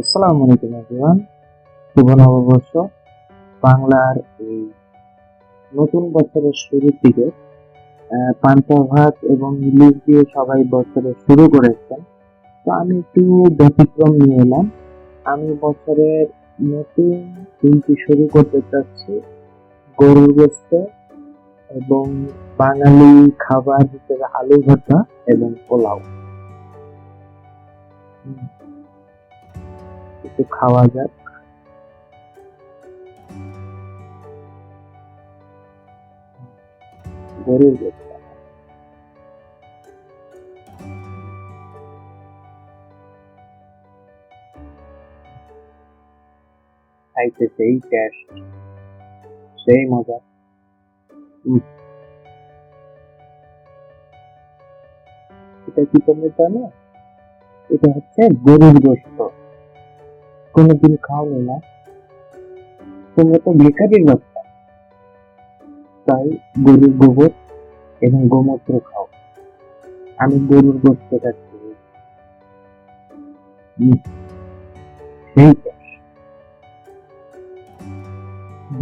আসসালামু আলাইকুম এভরিওয়ান শুভ নববর্ষ। বাংলার এই নতুন বছরের শুরুর দিকে পান্তা ভাত এবং ইলিশ দিয়ে সবাই বছরের শুরু করেছেন। তো আমি একটু ব্যতিক্রম নিয়ে এলাম। আমি বছরের নতুন দিনটি শুরু করতে চাচ্ছি। গরুর গোস্ত এবং বাঙালি খাবার হিসেবে আলু ভর্তা এবং পোলাও। একটু খাওয়া যাক। গরুর গোস্ত খাইতে সেই টেস্ট সেই মজা। এটা কি তোমরা জানো? এটা হচ্ছে গরুর গোস্ত। কোনোদিন খাওনি না তোমরা তো বেকারির বাচ্চা। তাই গরুর গোবর এবং গোমূত্র খাও। আমি গরুর গোস্ত খাচ্ছি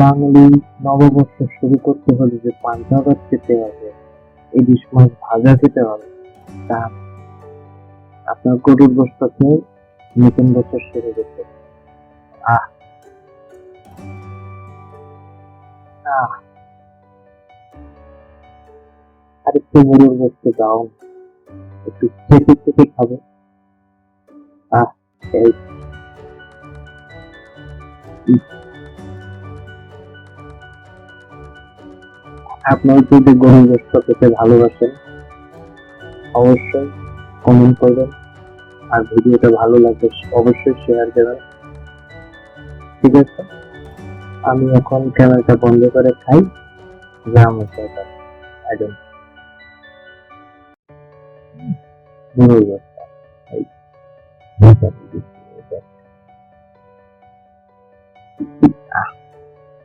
বাঙালি নববর্ষ শুরু করতে হলে যে পান্তা ভাত খেতে হবে ইলিশ মাছ ভাজা খেতে হবে, তা আপনার গরুর গোস্ত খেয়ে নতুন বছর শুরু করতে। আহ। আহ। আর একটু দাও। একটু খেতে খেতে খাবে। আহ এই। আপনার যদি গরুর গোস্ত খেতে ভালোবাসেন অবশ্যই কমেন্ট করবেন। আর ভিডিওটা ভালো লাগলে অবশ্যই শেয়ার দেবেন ঠিক আছে? আমি এখন ক্যামেরাটা বন্ধ করে খাই। গ্রাম একদম এইটা, এইটা।